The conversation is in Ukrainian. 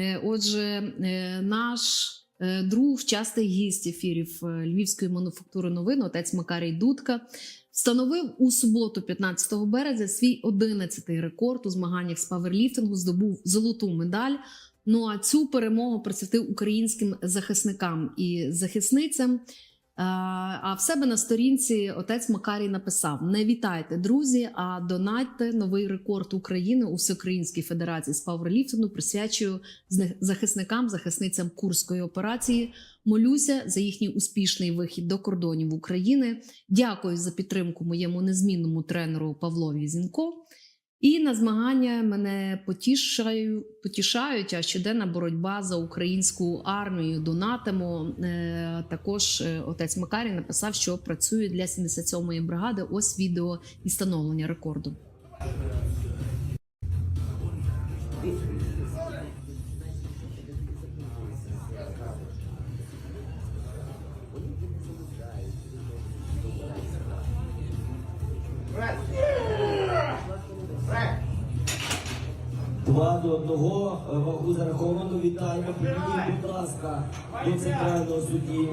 Е, Отже, е, наш е, друг, частий гість ефірів Львівської мануфактури новин, отець Макарій Дудка, встановив у суботу, 15 березня, свій 11-й рекорд у змаганнях з паверліфтингу, здобув золоту медаль. Ну а цю перемогу присвятив українським захисникам і захисницям. Е, А в себе на сторінці отець Макарій написав: Не вітайте, друзі, а донатьте новий рекорд України у Всеукраїнській Федерації з пауерліфтингу. Присвячую захисникам, захисницям Курської операції. Молюся за їхній успішний вихід до кордонів України. Дякую за підтримку моєму незмінному тренеру Павлові Зінко. І на змагання мене потішаю, потішають, а щоденна боротьба за українську армію. Донатимо. Е, також е, отець Макарій написав, що працює для 77-ї бригади. Ось відео і встановлення рекорду. Два до одного вагу зараховано. Вітаємо. Будь ласка, до центрального судді.